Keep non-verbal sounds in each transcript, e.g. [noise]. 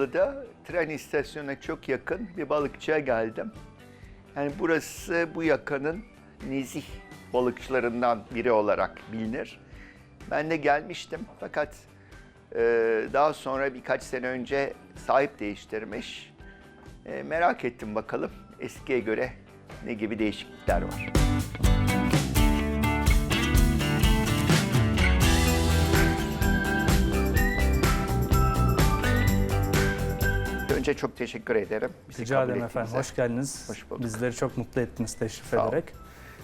Antalyalı'da tren istasyonuna çok yakın bir balıkçıya geldim. Yani burası bu yakanın nezih balıkçılarından biri olarak bilinir. Ben de gelmiştim fakat e, daha sonra birkaç sene önce sahip değiştirmiş. E, merak ettim bakalım eskiye göre ne gibi değişiklikler var. Önce çok teşekkür ederim. bizi Rica ederim efendim. Hoş geldiniz. Hoş bulduk. Bizleri çok mutlu ettiniz teşrif Sağ olun. ederek.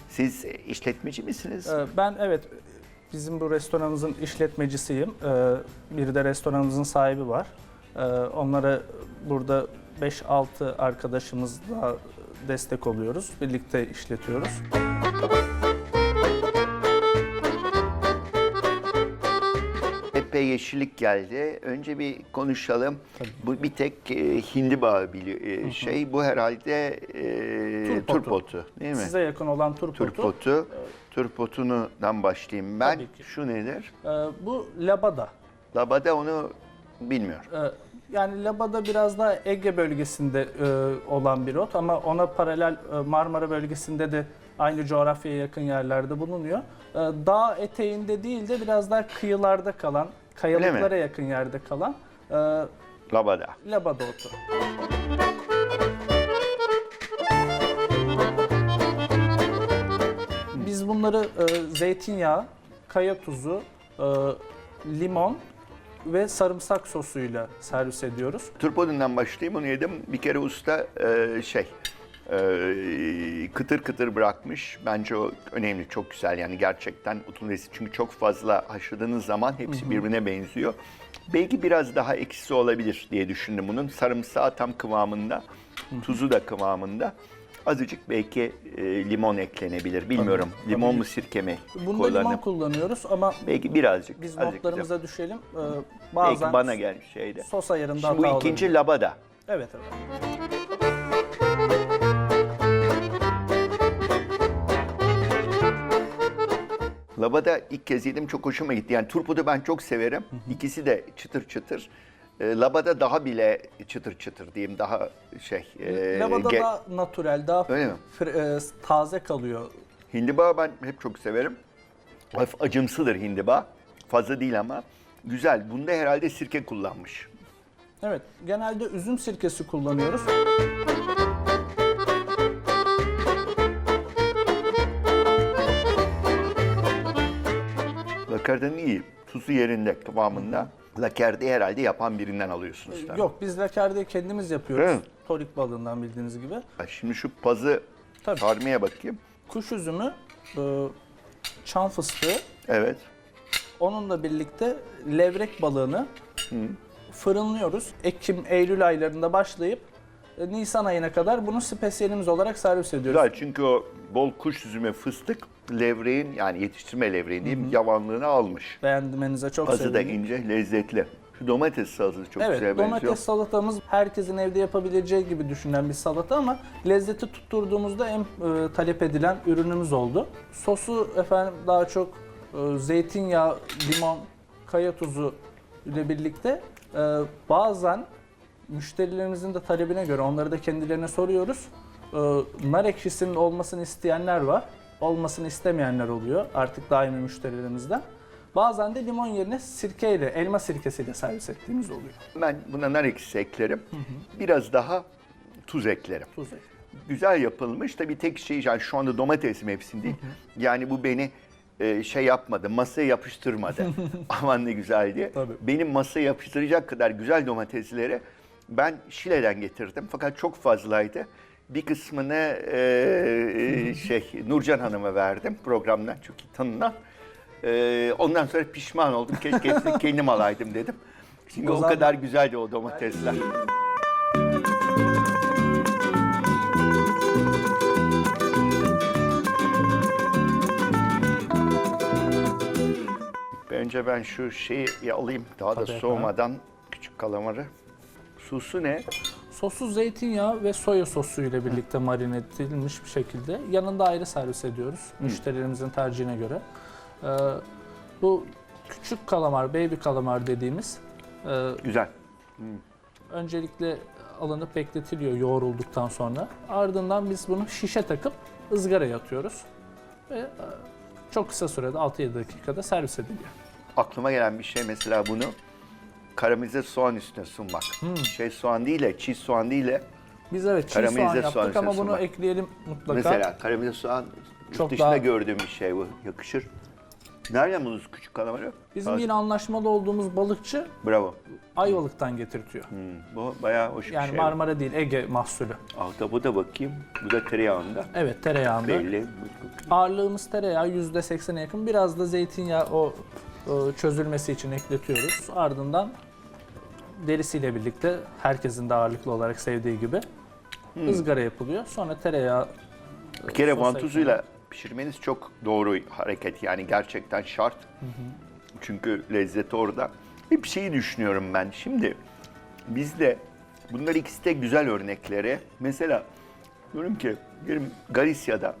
Siz işletmeci misiniz? Ee, Ben evet bizim bu restoranımızın işletmecisiyim. Ee, Bir de restoranımızın sahibi var. Ee, Onlara burada 5-6 arkadaşımızla destek oluyoruz. Birlikte işletiyoruz. Epey yeşillik geldi. Önce bir konuşalım. Bu bir tek e, hindiba biliyor e, şey. Bu herhalde e, Turpotu. turpotu değil mi? Size yakın olan turpotu. Turpotu. Turpotundan başlayayım ben. Tabii ki. Şu nedir? Ee, Bu labada. Labada onu bilmiyorum. Ee, Yani labada biraz daha Ege bölgesinde e, olan bir ot ama ona paralel e, Marmara bölgesinde de aynı coğrafyaya yakın yerlerde bulunuyor. Ee, Dağ eteğinde değil de biraz daha kıyılarda kalan, kayalıklara yakın yerde kalan e, Labada. labada otu. Biz bunları e, zeytinyağı, kaya tuzu, e, limon ve sarımsak sosuyla servis ediyoruz. Turpotundan başlayayım. Onu yedim. Bir kere usta e, şey e, kıtır kıtır bırakmış. Bence o önemli. Çok güzel yani gerçekten otun lezzeti. Çünkü çok fazla haşladığınız zaman hepsi birbirine benziyor. Belki biraz daha ekşisi olabilir diye düşündüm bunun. Sarımsağı tam kıvamında. Tuzu da kıvamında. Azıcık belki e, limon eklenebilir. Bilmiyorum. Limon mu sirke mi? Bunda limon kullanıp- kullanıyoruz ama Belki birazcık. biz azıcık notlarımıza düşelim. Ee, Belki Bazen bana gelmiş şeyde. sos ayarında Şimdi bu ikinci olabilir. labada. Evet evet. Labada ilk kez yedim çok hoşuma gitti. Yani turpodu ben çok severim. İkisi de çıtır çıtır. E, labada daha bile çıtır çıtır diyeyim daha şey. e, Lavada ge- daha natürel, daha Öyle mi? fr- e, taze kalıyor. Hindiba ben hep çok severim. Hafif acımsıdır hindiba. Fazla değil ama. Güzel. Bunda herhalde sirke kullanmış. Evet, genelde üzüm sirkesi kullanıyoruz. Lakerden iyi. Tuzu yerinde kıvamında. Lakerde herhalde yapan birinden alıyorsunuz. tabii. Yok, biz lakerdeyi kendimiz yapıyoruz. Torik balığından bildiğiniz gibi. Ha, Şimdi şu pazı Tabii. sarmaya bakayım. Kuş üzümü, e, çam fıstığı, Evet. onunla birlikte levrek balığını fırınlıyoruz. Ekim, Eylül aylarında başlayıp e, Nisan ayına kadar bunu spesiyelimiz olarak servis ediyoruz. Güzel çünkü o bol kuş üzümü fıstık levreğin yani yetiştirme levreğin diyeyim yavanlığını almış. Beğenmenize çok Azı da sevindim. ince, lezzetli. Şu domates salatası çok Evet, güzel domates benziyor. salatamız herkesin evde yapabileceği gibi düşünülen bir salata ama lezzeti tutturduğumuzda en e, talep edilen ürünümüz oldu. Sosu efendim daha çok e, zeytinyağı, limon, kaya tuzu ile birlikte e, bazen müşterilerimizin de talebine göre onları da kendilerine soruyoruz. E, nar ekşisinin olmasını isteyenler var. Olmasını istemeyenler oluyor artık daimi müşterilerimizden. Bazen de limon yerine sirkeyle, elma sirkesiyle servis ettiğimiz oluyor. Ben buna nar ekşisi eklerim. Biraz daha tuz eklerim. Tuz ek. Güzel yapılmış. Tabii tek şey yani şu anda domates mevsim değil. Yani bu beni e, şey yapmadı, masaya yapıştırmadı. [laughs] Aman ne güzel diye. Tabii. Benim masaya yapıştıracak kadar güzel domatesleri ben Şile'den getirdim. Fakat çok fazlaydı. Bir kısmını e, e, şey Nurcan Hanım'a verdim programdan çok iyi tanınan. E, ondan sonra pişman oldum. Keşke hepsini [laughs] kendim alaydım dedim. Çünkü O o, zaman- kadar güzeldi o domatesler. Önce ben şu şeyi alayım daha da Tabii efendim. soğumadan küçük kalamarı. Susu ne? Sosu zeytinyağı ve soya sosu ile birlikte marine edilmiş bir şekilde yanında ayrı servis ediyoruz müşterilerimizin tercihine göre. Ee, bu küçük kalamar, baby kalamar dediğimiz e, Güzel. Öncelikle alınıp bekletiliyor yoğrulduktan sonra. Ardından biz bunu şişe takıp ızgaraya atıyoruz. Ve e, çok kısa sürede 6-7 dakikada servis ediliyor. Aklıma gelen bir şey mesela bunu karamelize soğan üstüne sunmak. Hmm. Şey soğan değil de çiğ soğan değil de Biz evet çiğ soğan yaptık soğan ama bunu sunmak. ekleyelim mutlaka. mesela karamelize soğan Çok dışında daha- gördüğüm bir şey bu. Yakışır. Nereden buldunuz küçük kalamarı? Bizim Taze. yine anlaşmalı olduğumuz balıkçı Bravo. Ayvalık'tan getirtiyor. Hmm, bu bayağı hoş Yani bir şey. Marmara değil Ege mahsulü. Bu da bakayım. Bu da tereyağında. Evet tereyağında. Belli. Ağırlığımız tereyağı %80'e yakın. Biraz da zeytinyağı o çözülmesi için ekletiyoruz. Ardından derisiyle birlikte herkesin de ağırlıklı olarak sevdiği gibi ızgara yapılıyor. Sonra tereyağı Bir kere Sos vantuzuyla pişirmeniz çok doğru hareket. Yani gerçekten şart. Çünkü lezzeti orada. Bir şeyi düşünüyorum ben. Şimdi bizde bunlar ikisi de güzel örnekleri. Mesela diyorum ki diyelim Galicia'da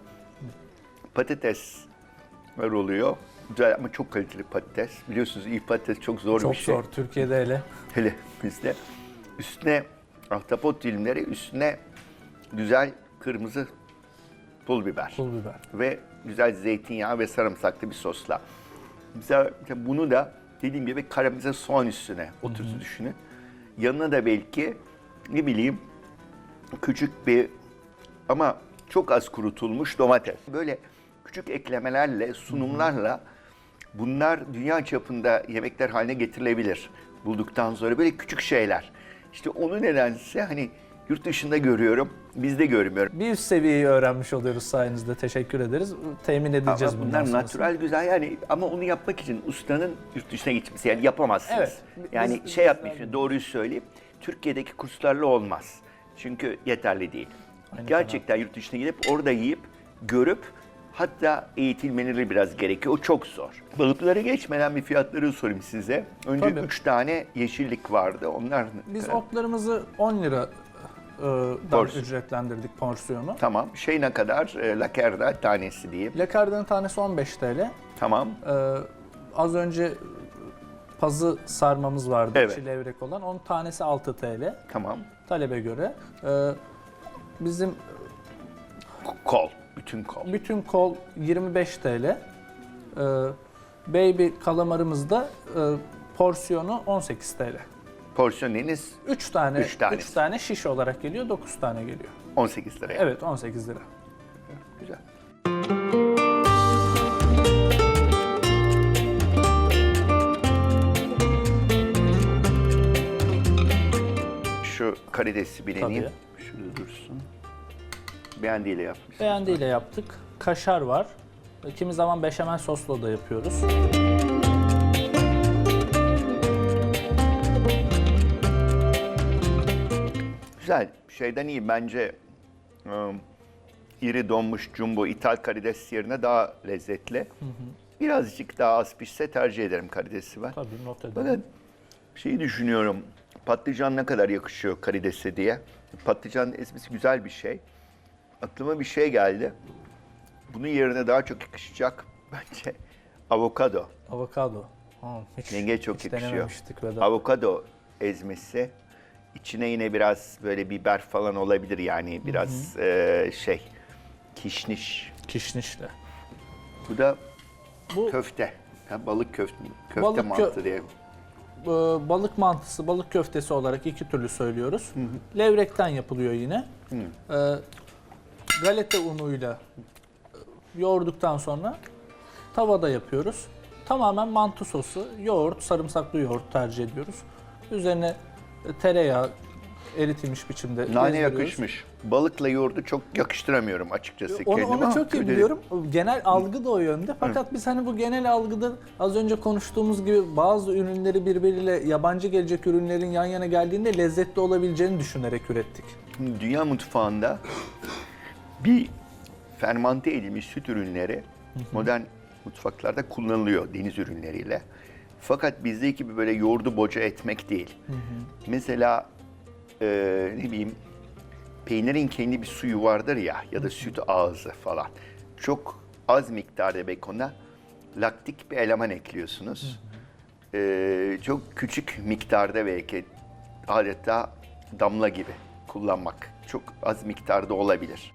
patatesler oluyor. Güzel ama çok kaliteli patates. Biliyorsunuz iyi patates çok zor çok bir şey. zor Türkiye'de hele. Hele bizde. Üstüne ahtapot dilimleri, üstüne güzel kırmızı pul biber Pul biber. ve güzel zeytinyağı ve sarımsaklı bir sosla. Mesela bunu da dediğim gibi karamelize soğan üstüne oturtu düşünün. Yanına da belki ne bileyim küçük bir ama çok az kurutulmuş domates. Böyle küçük eklemelerle, sunumlarla bunlar dünya çapında yemekler haline getirilebilir. Bulduktan sonra böyle küçük şeyler. İşte onu nedense hani yurt dışında görüyorum, bizde görmüyorum. Bir üst seviyeyi öğrenmiş oluyoruz sayenizde. Teşekkür ederiz. Temin edeceğiz Ama bundan bunlar sonrasını. natürel güzel yani ama onu yapmak için ustanın yurt dışına gitmesi yani yapamazsınız. Evet, yani biz- şey verdik. doğruyu söyleyeyim. Türkiye'deki kurslarla olmaz. Çünkü yeterli değil. Aynı Gerçekten yurt dışına gidip orada yiyip görüp hatta eğitilmeleri biraz gerekiyor. O çok zor. Balıklara geçmeden bir fiyatları sorayım size. Önce Tabii. 3 tane yeşillik vardı. Onlar Biz otlarımızı 10 lira e, Porsiyon. ücretlendirdik porsiyonu. tamam. Şey ne kadar? E, Lakerda tanesi diyeyim. Lakardanın tanesi 15 TL. Tamam. Ee, az önce pazı sarmamız vardı, Evet. içi levrek olan. Onun tanesi 6 TL Tamam. talebe göre. Ee, bizim Kol. Bütün kol. bütün kol 25 TL. Ee, baby kalamarımız da e, porsiyonu 18 TL. Porsiyon deniz 3 tane, Üç 3 tanesi. tane şiş olarak geliyor, 9 tane geliyor. 18 liraya. Evet 18 lira. Güzel. Şu karidesi bir deneyeyim. Tabii. Şurada dursun. Beğendiğiyle yapmış. Beğendiğiyle yaptık. Kaşar var. Kimi zaman beşamel sosla da yapıyoruz. Güzel. Şeyden iyi bence ıı, iri donmuş jumbo ithal karides yerine daha lezzetli. Birazcık daha az pişse tercih ederim karidesi ben. Tabii not edelim. Fakat şeyi düşünüyorum. Patlıcan ne kadar yakışıyor karidese diye. Patlıcan ezmesi güzel bir şey. Aklıma bir şey geldi. Bunun yerine daha çok yakışacak [laughs] bence avokado. Avokado. Ha, hiç, Yenge çok hiç yakışıyor. denememiştik Vedat. Avokado ezmesi. İçine yine biraz böyle biber falan olabilir yani biraz eee, şey kişniş. Kişnişle. Bu da Bu köfte. Ha, balık köfte, köfte Balık kö- mantı diye. e, balık mantısı, balık köftesi olarak iki türlü söylüyoruz. Levrekten yapılıyor yine. E, galeta unuyla yoğurduktan sonra tavada yapıyoruz. Tamamen mantı sosu, yoğurt, sarımsaklı yoğurt tercih ediyoruz. Üzerine tereyağı eritilmiş biçimde Nane yakışmış. Balıkla yoğurdu çok yakıştıramıyorum açıkçası Onu, kendime. onu çok iyi biliyorum. Genel algı da o yönde. Fakat biz hani bu genel algıda az önce konuştuğumuz gibi bazı ürünleri birbiriyle yabancı gelecek ürünlerin yan yana geldiğinde lezzetli olabileceğini düşünerek ürettik. Dünya mutfağında bir fermante edilmiş süt ürünleri modern mutfaklarda kullanılıyor deniz ürünleriyle. Fakat bizdeki gibi böyle yoğurdu boca etmek değil. Mesela eee, ne bileyim peynirin kendi bir suyu vardır ya ya da süt ağzı falan. Çok az miktarda belki ona laktik bir eleman ekliyorsunuz. Eee, çok küçük miktarda belki adeta damla gibi kullanmak. Çok az miktarda olabilir.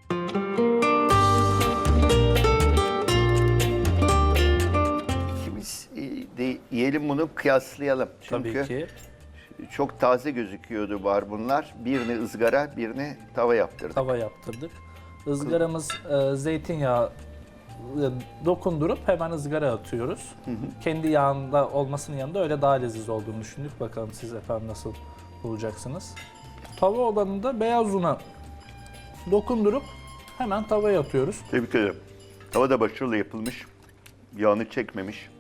Şimdi biz, e, de yiyelim bunu kıyaslayalım. Çünkü Tabii ki. çok taze gözüküyordu var bunlar. Birini ızgara, birini tava yaptırdık. Tava yaptırdık. Izgaramız e, zeytinyağı e, dokundurup hemen ızgara atıyoruz. Kendi yağında olmasının yanında öyle daha leziz olduğunu düşündük. Bakalım siz efendim nasıl bulacaksınız. Tava olanında beyaz una dokundurup hemen tavaya atıyoruz. Tebrik ederim. Tava da başarılı yapılmış. Yağını çekmemiş.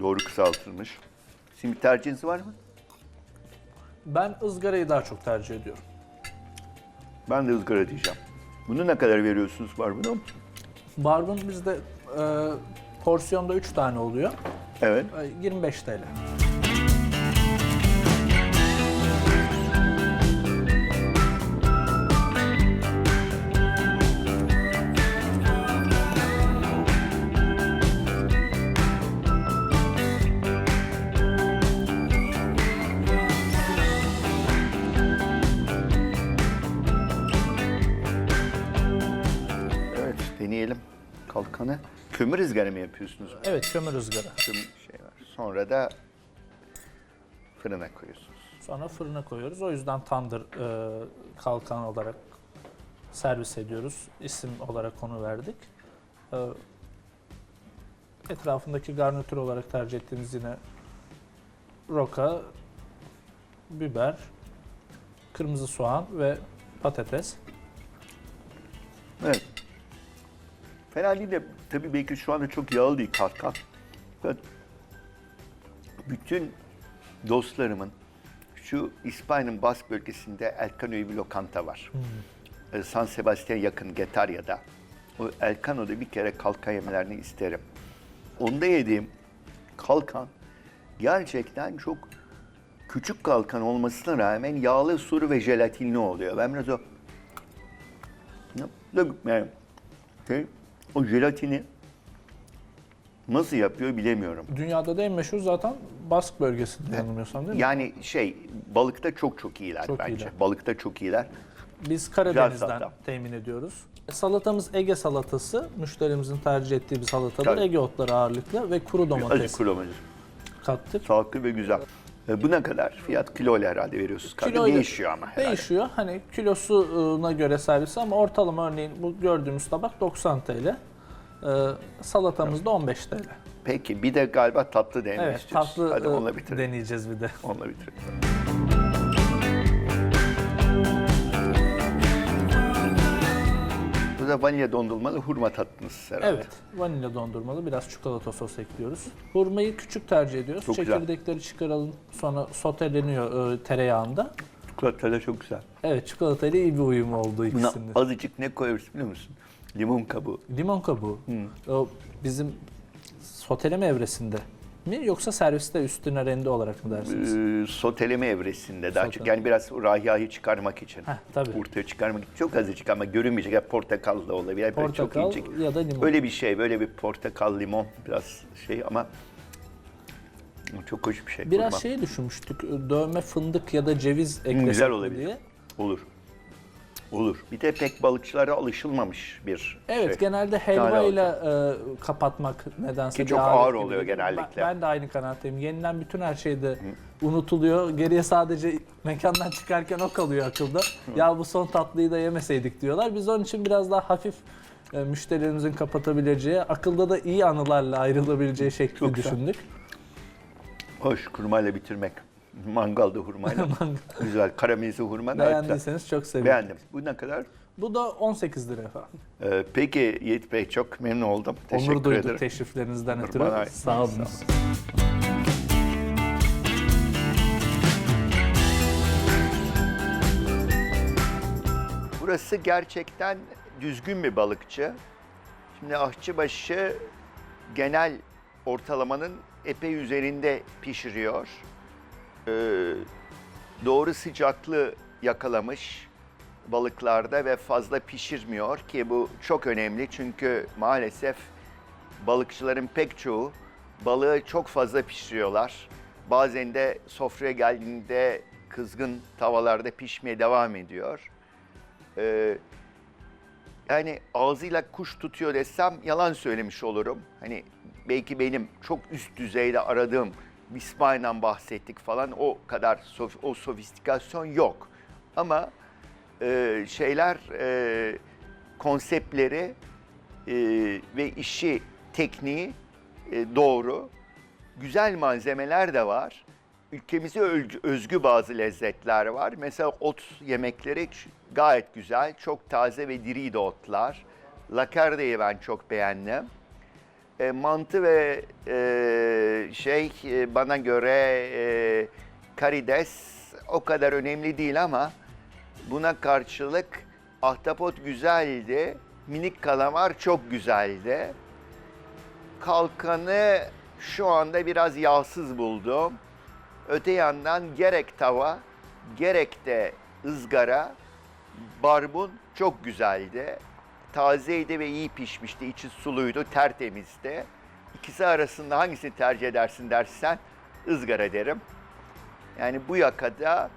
Doğru kısaltılmış. Simit tercihiniz var mı? Ben ızgarayı daha çok tercih ediyorum. Ben de ızgara diyeceğim. Bunu ne kadar veriyorsunuz var bunu? Barbun bizde e, porsiyonda 3 tane oluyor. Evet. E, 25 TL. Izgara mı yapıyorsunuz? Evet kömür ızgara. Kömür şey var. Sonra da fırına koyuyorsunuz. Sonra fırına koyuyoruz. O yüzden tandır e, kalkan olarak servis ediyoruz. İsim olarak onu verdik. E, etrafındaki garnitür olarak tercih ettiğimiz yine roka, biber, kırmızı soğan ve patates. Evet. Fena değil de tabii belki şu anda çok yağlı değil kalkan. Fakat bütün dostlarımın şu İspanya'nın Bask bölgesinde Elcano'yu bir lokanta var. Ee, San Sebastian yakın Getarya'da. O Elcano'da bir kere kalkan yemelerini isterim. Onda yediğim kalkan gerçekten çok küçük kalkan olmasına rağmen yağlı, sulu ve jelatinli oluyor. Ben biraz o yani şey, o jelatini nasıl yapıyor bilemiyorum. Dünyada da en meşhur zaten Bask bölgesinde yanılmıyorsam değil mi? Yani şey balıkta çok çok iyiler Çok bence. iyiler. Balıkta çok iyiler. Biz Karadeniz'den salata. temin ediyoruz. Salatamız Ege salatası. Müşterimizin tercih ettiği bir salatadır. Tabii. Ege otları ağırlıklı ve kuru domates kullanıyoruz. kattık. Sağlıklı ve güzel. E, bu ne kadar? Fiyat kiloyla herhalde veriyorsunuz. Kilo değişiyor ama herhalde. Değişiyor. Hani kilosuna göre servis ama ortalama örneğin bu gördüğümüz tabak 90 TL. Ee, salatamız da 15 TL. Peki bir de galiba tatlı denemek Evet, istiyoruz. tatlı Hadi e, onunla bitirelim. deneyeceğiz bir de. Onunla bitirelim. Bu da vanilya dondurmalı hurma tatlınız herhalde. Evet, vanilya dondurmalı biraz çikolata sos ekliyoruz. Hurmayı küçük tercih ediyoruz. Çok güzel. Çekirdekleri çıkaralım sonra soteleniyor e, tereyağında. Çikolata da çok güzel. Evet, çikolatayla iyi bir uyum oldu Buna ikisinde. azıcık ne koyuyoruz biliyor musun? Limon kabuğu. Limon kabuğu. O bizim soteleme evresinde mi yoksa serviste üstüne rende olarak mı dersiniz? Ee, soteleme evresinde daha çok. Yani biraz rahiyayı çıkarmak için. Heh, tabii. Ortaya çıkarmak için. Çok azıcık ama görünmeyecek. Ya portakal da olabilir. Yani böyle çok Portakal incecik. ya da limon. Böyle bir şey. Böyle bir portakal, limon biraz şey ama çok hoş bir şey. Biraz hurma. şey düşünmüştük, dövme fındık ya da ceviz eklesek güzel olabilir. diye. Olur. Olur. Bir de pek balıkçılara alışılmamış bir Evet, şey. genelde helvayla e, kapatmak nedense Ki çok ağır gibi oluyor genellikle. Ben, ben de aynı kanaatteyim. Yenilen bütün her şey de unutuluyor. Geriye sadece mekandan çıkarken o kalıyor akılda. Ya bu son tatlıyı da yemeseydik diyorlar. Biz onun için biraz daha hafif e, müşterilerimizin kapatabileceği, akılda da iyi anılarla ayrılabileceği şekli Çok güzel. düşündük. Hoş kurmayla bitirmek. [laughs] Mangalda hurmayla. [laughs] güzel. Karamelize hurma. [laughs] Beğendiyseniz çok sevinirim. Beğendim. Bu ne kadar? Bu da 18 lira efendim. Ee, peki Yiğit Bey çok memnun oldum. Teşekkür Onur duyduk ederim. teşriflerinizden Bana ötürü. ait. Sağ olun. Burası gerçekten düzgün bir balıkçı. Şimdi aşçıbaşı genel ortalamanın epey üzerinde pişiriyor. Ee, doğru sıcaklığı yakalamış balıklarda ve fazla pişirmiyor ki bu çok önemli çünkü maalesef balıkçıların pek çoğu balığı çok fazla pişiriyorlar. Bazen de sofraya geldiğinde kızgın tavalarda pişmeye devam ediyor. Ee, yani ağzıyla kuş tutuyor desem yalan söylemiş olurum. Hani belki benim çok üst düzeyde aradığım Bismillah'dan bahsettik falan o kadar o sofistikasyon yok. Ama e, şeyler e, konseptleri e, ve işi tekniği e, doğru. Güzel malzemeler de var. Ülkemize özgü, bazı lezzetler var. Mesela ot yemekleri gayet güzel. Çok taze ve diriydi otlar. Lakarda'yı ben çok beğendim. E, mantı ve e, şey e, bana göre e, karides o kadar önemli değil ama buna karşılık ahtapot güzeldi. Minik kalamar çok güzeldi. Kalkanı şu anda biraz yağsız buldum. Öte yandan gerek tava gerek de ızgara barbun çok güzeldi. Tazeydi ve iyi pişmişti. içi suluydu, tertemizdi. İkisi arasında hangisini tercih edersin dersen ızgara derim. Yani bu yakada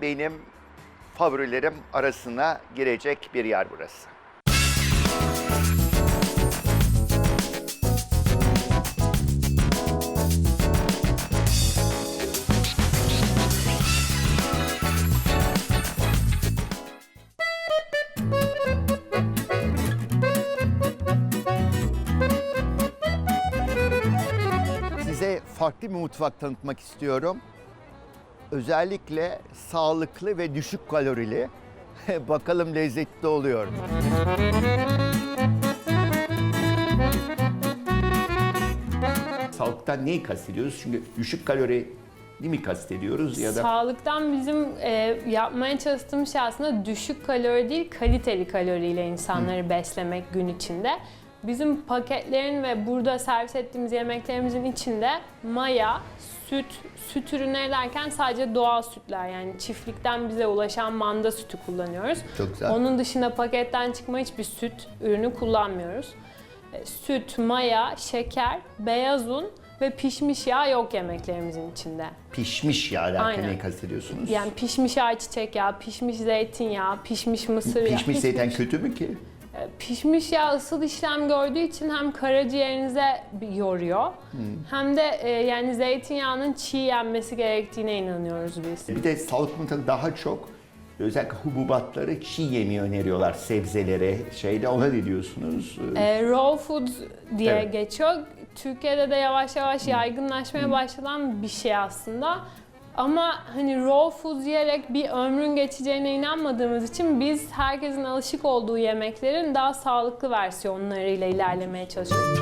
benim favorilerim arasına girecek bir yer burası. Farklı bir mutfak tanıtmak istiyorum. Özellikle sağlıklı ve düşük kalorili. [laughs] Bakalım lezzetli oluyor? Sağlıktan neyi kastediyoruz? Çünkü düşük kalori değil mi kastediyoruz ya da Sağlıktan bizim e, yapmaya çalıştığımız şey aslında düşük kalori değil, kaliteli kaloriyle insanları beslemek gün içinde. Bizim paketlerin ve burada servis ettiğimiz yemeklerimizin içinde maya, süt, süt ürünleri derken sadece doğal sütler yani çiftlikten bize ulaşan manda sütü kullanıyoruz. Çok güzel. Onun dışında paketten çıkma hiçbir süt ürünü kullanmıyoruz. E, Süt, maya, şeker, beyaz un ve pişmiş yağ yok yemeklerimizin içinde. pişmiş yağ derken neyi kastediyorsunuz? Yani pişmiş ayçiçek yağı, pişmiş zeytinyağı, pişmiş mısır yağı. pişmiş hiçbir zeytin kötü mü ki? E, Pişmiş yağ ısıl işlem gördüğü için hem karaciğerinize yoruyor Hmm. hem de e, yani zeytinyağının çiğ yenmesi gerektiğine inanıyoruz biz. Bir de sağlıklı mutfak daha çok özellikle hububatları çiğ yemeği öneriyorlar sebzeleri şeyde ona ne diyorsunuz? E, raw food diye Evet. geçiyor. Türkiye'de de yavaş yavaş yaygınlaşmaya başlanan bir şey aslında. Ama hani raw food yiyerek bir ömrün geçeceğine inanmadığımız için biz herkesin alışık olduğu yemeklerin daha sağlıklı versiyonlarıyla ilerlemeye çalışıyoruz.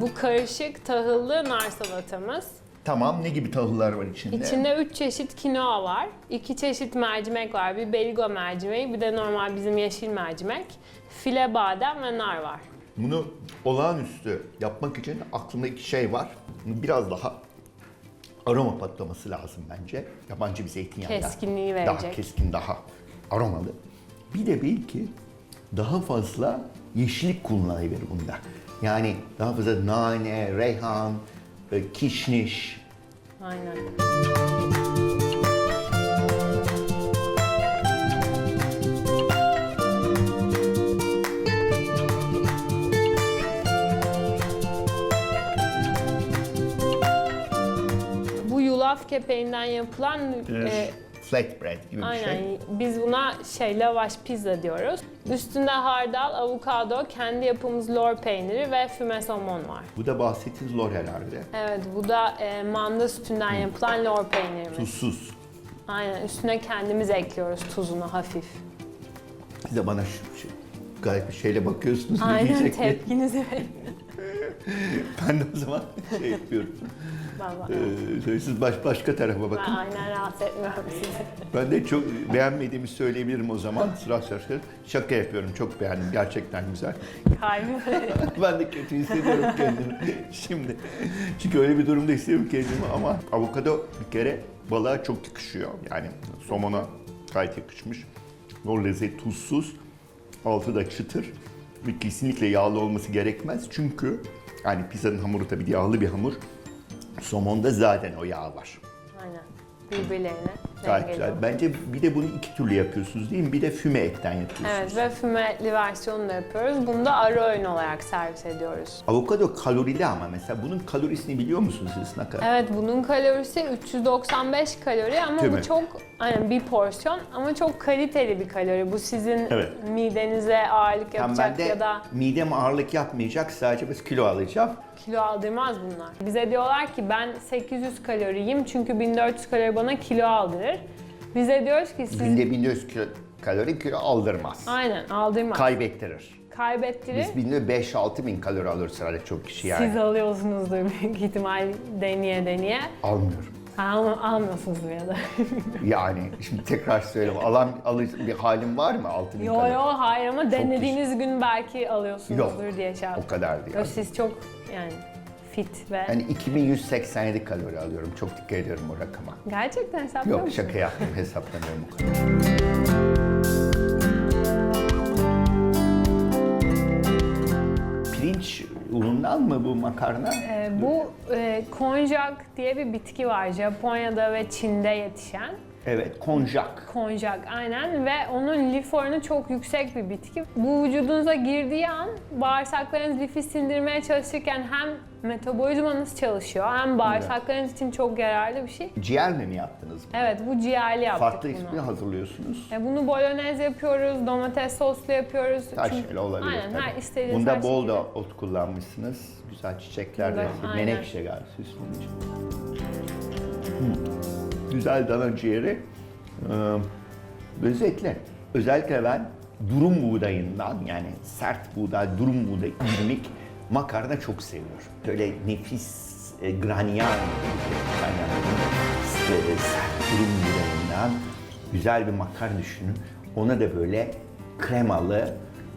Bu karışık tahıllı nar salatamız. Tamam ne gibi tahıllar var içinde? İçinde 3 çeşit kinoa var, 2 çeşit mercimek var. Bir beligo mercimeği, bir de normal bizim yeşil mercimek. File badem ve nar var. Bunu olağanüstü yapmak için aklımda iki şey var. Biraz daha aroma patlaması lazım bence. Yabancı bir zeytinyağıyla. Keskinliği Daha verecek. keskin, daha aromalı. Bir de belki daha fazla yeşillik kullanılabilir bunda. Yani daha fazla nane, reyhan, kişniş. Aynen. Yulaf kepeğinden yapılan e, Flatbread gibi bir Aynen. şey. Biz buna şey lavaş pizza diyoruz. Üstünde hardal, avokado, kendi yapımız lor peyniri ve füme somon var. Bu da bahsettiğiniz lor herhalde. Evet, bu da e, manda sütünden yapılan lor peynirimiz. Tuzsuz. Aynen, üstüne kendimiz ekliyoruz tuzunu hafif. Siz de bana şu, şu gayet bir şeyle bakıyorsunuz. ne Aynen, diyecek diye. tepkinizi verin. [laughs] ben de o zaman şey yapıyorum. Vallahi. Ee, siz baş, başka tarafa Ben bakın. aynen rahatsız etmiyorum sizi. Ben de çok beğenmediğimi söyleyebilirim o zaman. Sıra sıra. Şaka yapıyorum. Çok beğendim. Gerçekten güzel. Kalbim. [laughs] ben de kötü hissediyorum kendimi şimdi. Çünkü öyle bir durumda hissediyorum kendimi ama avokado bir kere balığa çok yakışıyor. Yani somona gayet yakışmış. O lezzet tuzsuz, altı da çıtır ve kesinlikle yağlı olması gerekmez. Çünkü yani pizzanın hamuru tabii yağlı bir hamur. Somonda zaten o yağ var. aynen. Birbirlerine Gayet dengeliyor. güzel. Bence bir de bunu iki türlü yapıyorsunuz değil mi? Bir de füme etten yapıyorsunuz. Evet ve füme etli versiyonunu da yapıyoruz. Bunu da ara öğün olarak servis ediyoruz. Avokado kalorili ama mesela bunun kalorisini biliyor musunuz siz ne kadar? Evet bunun kalorisi 395 kalori ama Değil bu mi? çok aynen bir porsiyon ama çok kaliteli bir kalori. Bu sizin Evet. midenize ağırlık yapacak ben de ya da midem ağırlık yapmayacak sadece biz kilo alacağım. kilo aldırmaz bunlar. Bize diyorlar ki ben 800 kalori yiyeyim çünkü 1400 kalori bana kilo aldırır. Bize diyoruz ki siz Günde 1400 kilo, kalori kilo aldırmaz. aynen aldırmaz. Kaybettirir. Kaybettirir. Biz günde 5-6 bin kalori alırız herhalde çok kişi yani. Siz alıyorsunuzdur büyük ihtimal deneye deneye. Almıyorum. Al, almıyorsunuzdur ya da. [laughs] Yani şimdi tekrar söyleyeyim. Alan alıcı bir halim var mı 6 bin yo kalori? yo hayır ama denediğiniz gün belki alıyorsunuzdur Yok, diye şey O yaptım. kadar değil. Yo, siz çok yani fit ve Yani 2187 kalori alıyorum. Çok dikkat ediyorum o rakama. gerçekten hesaplıyor Yok musunuz? şaka yaptım hesaplamıyorum o kadar. Pirinç unundan mı bu makarna? Ee, bu e, konjak diye bir bitki var Japonya'da ve Çin'de yetişen. Evet, konjak. Konjak aynen ve onun lif oranı çok yüksek bir bitki. Bu vücudunuza girdiği an bağırsaklarınız lifi sindirmeye çalışırken hem metabolizmanız çalışıyor hem bağırsaklarınız için çok yararlı bir şey. Ciğer mi yaptınız? Evet bu ciğerli yaptık Farklı bunu. ismi hazırlıyorsunuz. E, bunu bolognese yapıyoruz, domates soslu yapıyoruz. Her Çünkü- şeyle olabilir. Aynen tabii. her istediğiniz Bunda her bol şekilde. da ot kullanmışsınız. Güzel çiçekler Bunda, de, aynen. menekşe galiba süslemiş. Hmm. Güzel dana ciğeri. Ee, lezzetli. Özellikle ben durum buğdayından yani sert buğday, durum buğday, irmik makarna çok seviyorum. Böyle nefis e, granyan e, sert durum buğdayından güzel bir makarna düşünün. Ona da böyle kremalı,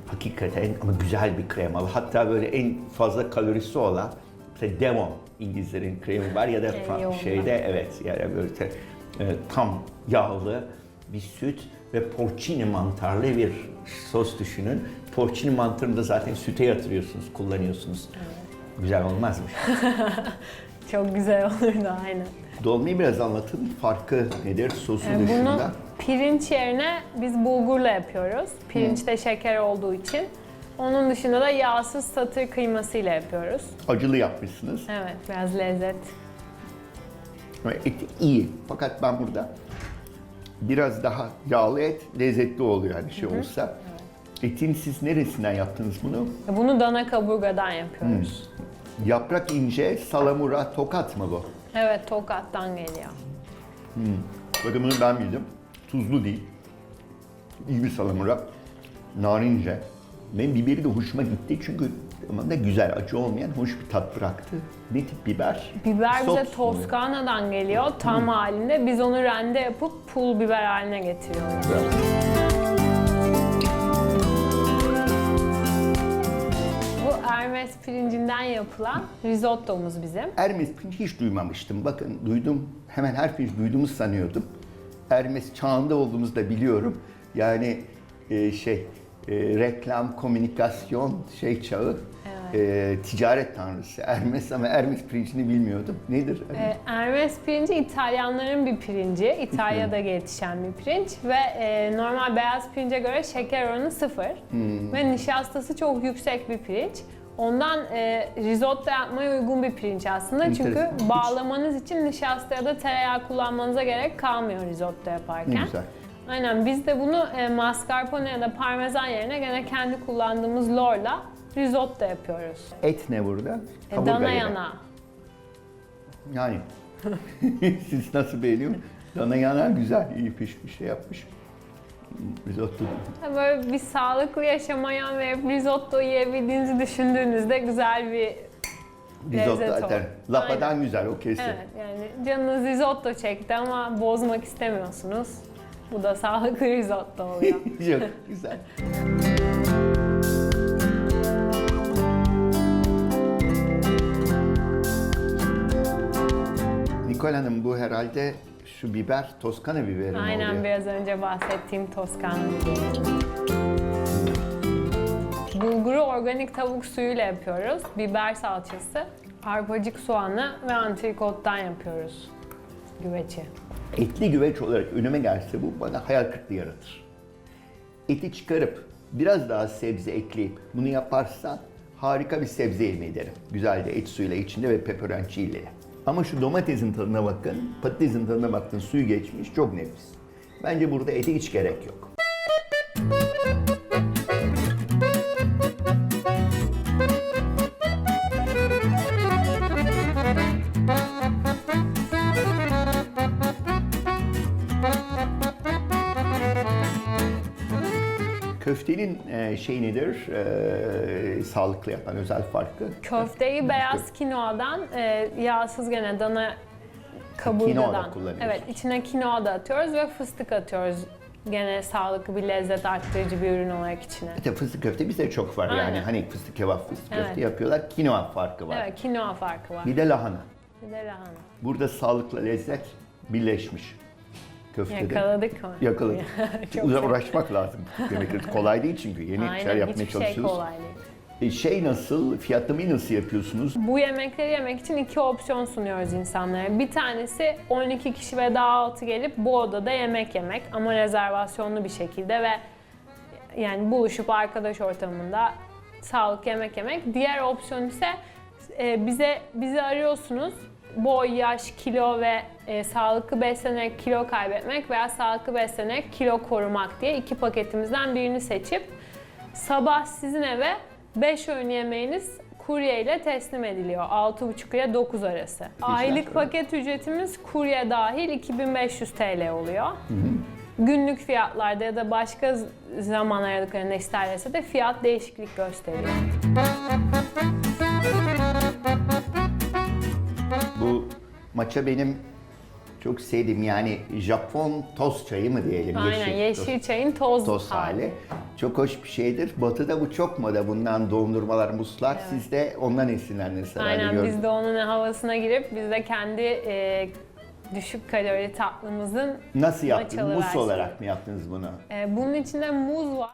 hakikaten ama güzel bir kremalı. Hatta böyle en fazla kalorisi olan mesela Devon İngilizlerin kremi var ya da Fra- şeyde evet yani böyle te- e, tam yağlı bir süt ve porcini mantarlı bir sos düşünün. Porcini mantarını da zaten süte yatırıyorsunuz, kullanıyorsunuz. Güzel olmaz mı? [laughs] Çok güzel olurdu aynen. Dolmayı biraz anlatın. Farkı nedir sosu E, dışında? Bunu pirinç yerine biz bulgurla yapıyoruz. Pirinçte şeker olduğu için. Onun dışında da yağsız satır kıymasıyla yapıyoruz. Acılı yapmışsınız. Evet, biraz lezzet. Eti iyi. Fakat ben burada biraz daha yağlı et lezzetli oluyor hani şey olsa. Etin siz neresinden yaptınız bunu? Bunu dana kaburgadan yapıyoruz. Yaprak ince, salamura, tokat mı bu? Evet, Tokat'tan geliyor. Bakın bunu ben bildim. Tuzlu değil. İyi bir salamura. Narince. Benim biberi de hoşuma gitti çünkü ama da güzel, acı olmayan hoş bir tat bıraktı. Ne tip biber? Biber bize Sos mu? Toskana'dan geliyor tam halinde. Biz onu rende yapıp pul biber haline getiriyoruz. Bu Hermes pirincinden yapılan risottomuz bizim. Hermes pirinç hiç duymamıştım. Bakın duydum, hemen her pirinç duyduğumu sanıyordum. Hermes çağında olduğumuzu da biliyorum. Yani e, şey, e, reklam, komünikasyon şey çağı, e, ticaret tanrısı Hermes ama Hermes pirincini bilmiyordum. Nedir? Ee, Hermes pirinci İtalyanların bir pirinci. İtalya'da yetişen bir pirinç ve e, normal beyaz pirince göre şeker oranı sıfır. Ve nişastası çok yüksek bir pirinç. Ondan e, risotto yapmaya uygun bir pirinç aslında. Çünkü bağlamanız için nişasta ya da tereyağı kullanmanıza gerek kalmıyor risotto yaparken. Ne güzel. Aynen biz de bunu e, mascarpone ya da parmesan yerine gene kendi kullandığımız lorla risotto yapıyoruz. Et ne burada? E, Kaburga dana yine. yana. Yani [laughs] siz nasıl beğeniyorsunuz? Dana yana güzel, iyi pişmiş, şey yapmış. Risotto. Böyle bir sağlıklı yaşamaya ve risotto yiyebildiğinizi düşündüğünüzde güzel bir Risotto lezzet zaten. o. Lapadan Aynen. güzel o kesin. Evet yani canınız risotto çekti ama bozmak istemiyorsunuz. Bu da sağlıklı risotto oluyor. [laughs] Çok güzel. Nikol Hanım bu herhalde şu biber Toskana biberi mi Aynen oluyor? biraz önce bahsettiğim Toskana biberi. Bulguru organik tavuk suyuyla yapıyoruz. Biber salçası, arpacık soğanı ve antrikottan yapıyoruz güveci. Etli güveç olarak önüme gelse bu bana hayal kırıklığı yaratır. Eti çıkarıp biraz daha sebze ekleyip bunu yaparsan harika bir sebze yemeği derim. Güzel de et suyuyla içinde ve peperonçi ile. Ama şu domatesin tadına bakın, patatesin tadına baktın suyu geçmiş çok nefis. Bence burada ete hiç gerek yok. Köftenin e, şey nedir? E, sağlıklı yapan özel farkı. Köfteyi beyaz kinoadan, e, yağsız gene dana. Kinoa da kullanıyorsunuz. Evet, içine kinoa da atıyoruz ve fıstık atıyoruz. Gene sağlıklı bir lezzet arttırıcı bir ürün olarak içine. İşte fıstık köfte bizde çok var yani. Aynen. Hani fıstık kebap, fıstık Evet. köfte yapıyorlar. Kinoa farkı var. Evet, kinoa farkı var. Bir de lahana. Bir de lahana. Burada sağlıkla lezzet birleşmiş. Köftede. Yakaladık mı? Yakaladık. [laughs] Çok uğraşmak lazım. Demek ki kolay değil çünkü. Yeni şeyler Aynen, yapmaya hiçbir şey çalışıyoruz. kolay değil. E, şey nasıl, fiyatlamayı nasıl yapıyorsunuz? Bu yemekleri yemek için iki opsiyon sunuyoruz insanlara. Bir tanesi 12 kişi ve daha altı gelip bu odada yemek yemek ama rezervasyonlu bir şekilde ve yani buluşup arkadaş ortamında sağlık yemek yemek. Diğer opsiyon ise e, bize bizi arıyorsunuz. Boy, yaş, kilo ve e, sağlıklı beslenerek kilo kaybetmek veya sağlıklı beslenerek kilo korumak diye iki paketimizden birini seçip sabah sizin eve 5 öğün yemeğiniz kurye ile teslim ediliyor. 6,5 ile 9 arası. Aylık paket ücretimiz kurye dahil 2500 TL oluyor. Günlük fiyatlarda ya da başka zaman aralıklarında isterlerse de fiyat değişiklik gösteriyor. Maça benim çok sevdiğim yani Japon toz çayı mı diyelim? Aynen toz- yeşil çayın toz, toz hali. Çok hoş bir şeydir. Batı'da bu çok moda. Bundan dondurmalar, muslar. Siz de ondan esinlendiniz herhalde. Aynen biz de onun havasına girip biz de kendi e, düşük kalori tatlımızın Nasıl yaptınız? Versiyonu. olarak mı yaptınız bunu? e, bunun içinde muz var.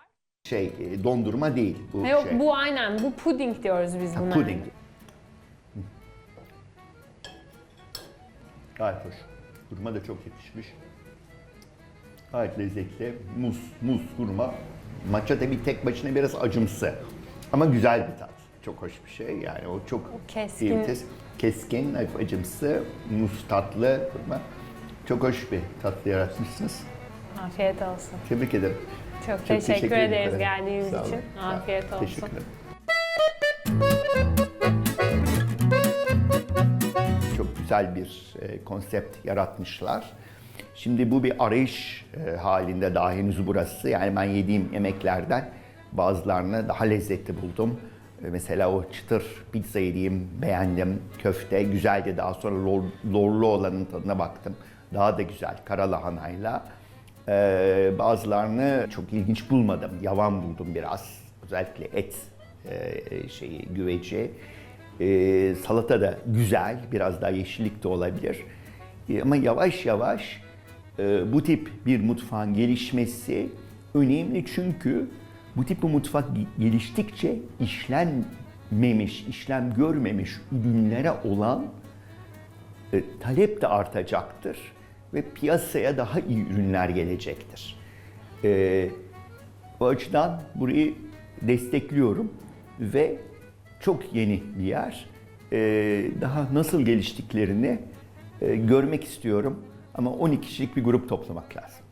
Şey, e, dondurma değil bu Yok şey. bu aynen bu puding diyoruz biz buna. puding. Gayet hoş. Hurma da çok yetişmiş. Gayet lezzetli. Muz, muz, hurma. Matcha tabii tek başına biraz acımsı. Ama güzel bir tat. Çok hoş bir şey yani o çok keskin. iyi bir tes- Keskin, hafif acımsı, muz tatlı, hurma. Çok hoş bir tatlı yaratmışsınız. Afiyet olsun. Tebrik ederim. Çok, teşekkür, ederiz geldiğiniz Sağ olun. için. Sağ olun. Afiyet olsun. Teşekkür ederim. Güzel bir e, konsept yaratmışlar. Şimdi bu bir arayış e, halinde daha henüz burası. Yani ben yediğim yemeklerden bazılarını daha lezzetli buldum. E, mesela o çıtır pizza yediğim beğendim. Köfte güzeldi. Daha sonra lor, lorlu olanın tadına baktım. Daha da güzel kara lahanayla. E, bazılarını çok ilginç bulmadım. Yavan buldum biraz. Özellikle et e, şeyi güveci. E, salata da güzel, biraz daha yeşillik de olabilir. E, ama yavaş yavaş e, bu tip bir mutfağın gelişmesi önemli çünkü bu tip bir mutfak ge- geliştikçe işlenmemiş, işlem görmemiş ürünlere olan e, talep de artacaktır ve piyasaya daha iyi ürünler gelecektir. E, o açıdan burayı destekliyorum ve çok yeni bir yer. E, daha nasıl geliştiklerini e, görmek istiyorum ama 12 kişilik bir grup toplamak lazım.